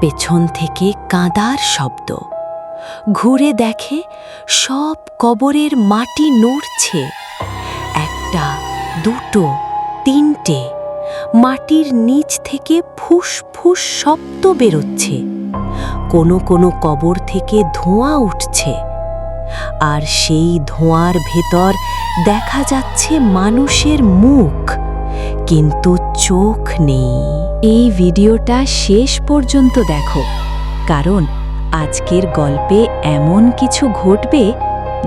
পেছন থেকে কাঁদার শব্দ। ঘুরে দেখে সব কবরের মাটি নড়ছে। একটা, দুটো, তিনটে মাটির নিচ থেকে ফুস ফুস শব্দ বেরোচ্ছে। কোনো কোনো কবর থেকে ধোঁয়া উঠছে। আর সেই ধোঁয়ার ভেতর দেখা যাচ্ছে মানুষের মুখ। কিন্তু চোখ নেই। এই ভিডিওটা শেষ পর্যন্ত দেখো, কারণ আজকের গল্পে এমন কিছু ঘটবে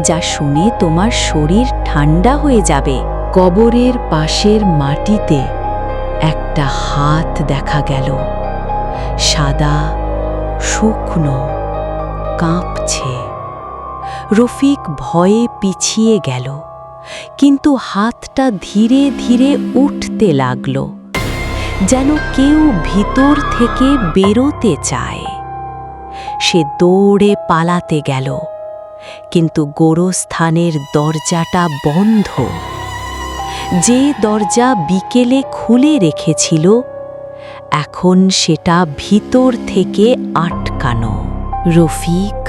যা শুনে তোমার শরীর ঠান্ডা হয়ে যাবে। কবরের পাশের মাটিতে একটা হাত দেখা গেল। সাদা, শুকনো, কাঁপছে। রফিক ভয়ে পিছিয়ে গেল, কিন্তু হাতটা ধীরে ধীরে উঠতে লাগল। যেন কেউ ভিতর থেকে বেরোতে চায়। সে দৌড়ে পালাতে গেল, কিন্তু গোরস্থানের দরজাটা বন্ধ। যে দরজা বিকেলে খুলে রেখেছিল, এখন সেটা ভিতর থেকে আটকানো। রফিক,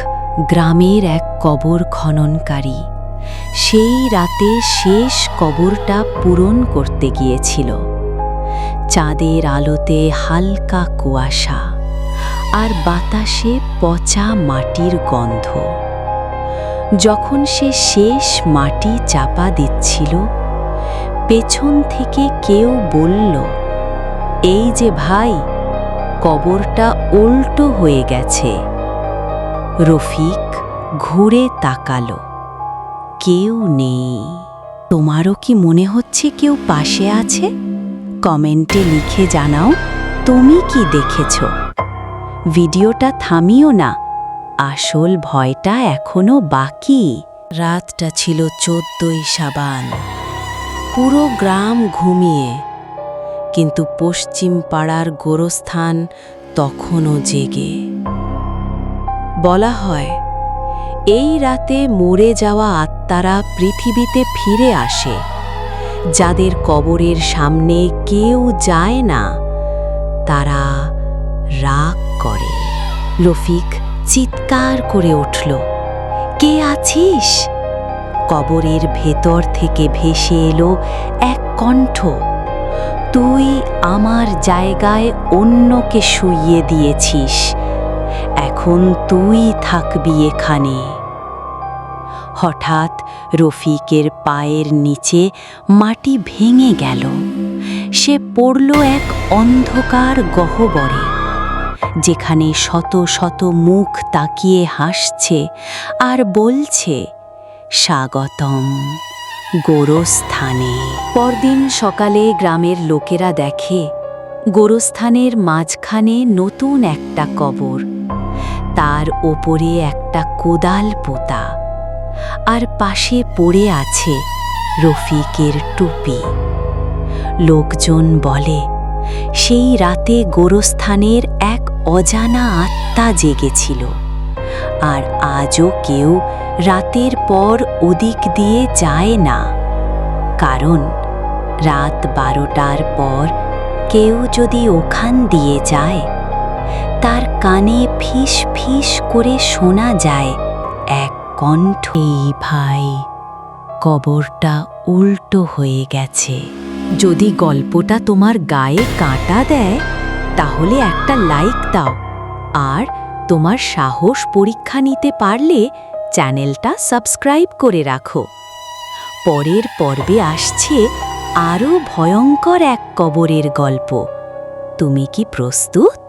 গ্রামের এক কবর খননকারী, সেই রাতে শেষ কবরটা পূরণ করতে গিয়েছিল। চাঁদের আলোতে হালকা কুয়াশা আর বাতাসে পচা মাটির গন্ধ। যখন সে শেষ মাটি চাপা দিচ্ছিল, পেছন থেকে কেউ বলল, এই যে ভাই, কবরটা উল্টো হয়ে গেছে। রফিক ঘুরে তাকালো, কেউ নেই। তোমারও কি মনে হচ্ছে কেউ পাশে আছে? কমেন্টে লিখে জানাও তুমি কি দেখেছ। ভিডিওটা থামিও না। আসল ভয়টা এখনও বাকি। রাতটা ছিল চোদ্দই সাবান। পুরো গ্রাম ঘুমিয়ে। কিন্তু পশ্চিম পাড়ার গোরস্থান তখনও জেগে। বলা হয়, এই রাতে মরে যাওয়া আত্মারা পৃথিবীতে ফিরে আসে। যাদের কবরের সামনে কেউ যায় না, তারা রাগ করে। রফিক চিৎকার করে উঠল, কে আছিস? কবরের ভেতর থেকে ভেসে এলো এক কণ্ঠ, তুই আমার জায়গায় অন্যকে শুইয়ে দিয়েছিস, এখন তুই থাকবি এখানে। হঠাৎ রফিকের পায়ের নিচে মাটি ভেঙে গেল। সে পড়ল এক অন্ধকার গহ্বরে, যেখানে শত শত মুখ তাকিয়ে হাসছে আর বলছে, স্বাগতম গোরস্থানে। পরদিন সকালে গ্রামের লোকেরা দেখে, গোরস্থানের মাঝখানে নতুন একটা কবর, তার ওপরে একটা কোদাল পোতা। আর পাশে পড়ে আছে রফিকের টুপি। লোকজন বলে, সেই রাতে গোরস্থানের এক অজানা আত্মা জেগেছিল। আর আজও কেউ রাতের পর ওদিক দিয়ে যায় না। কারণ রাত বারোটার পর কেউ যদি ওখান দিয়ে যায়, তার কানে ফিস ফিস করে শোনা যায় এক কণ্ঠ এই ভাই, কবরটা উল্টো হয়ে গেছে। যদি গল্পটা তোমার গায়ে কাঁটা দেয়, তাহলে একটা লাইক দাও। আর তোমার সাহস পরীক্ষা নিতে পারলে চ্যানেলটা সাবস্ক্রাইব করে রাখো। পরের পর্বে আসছে আরও ভয়ঙ্কর এক কবরের গল্প। তুমি কি প্রস্তুত?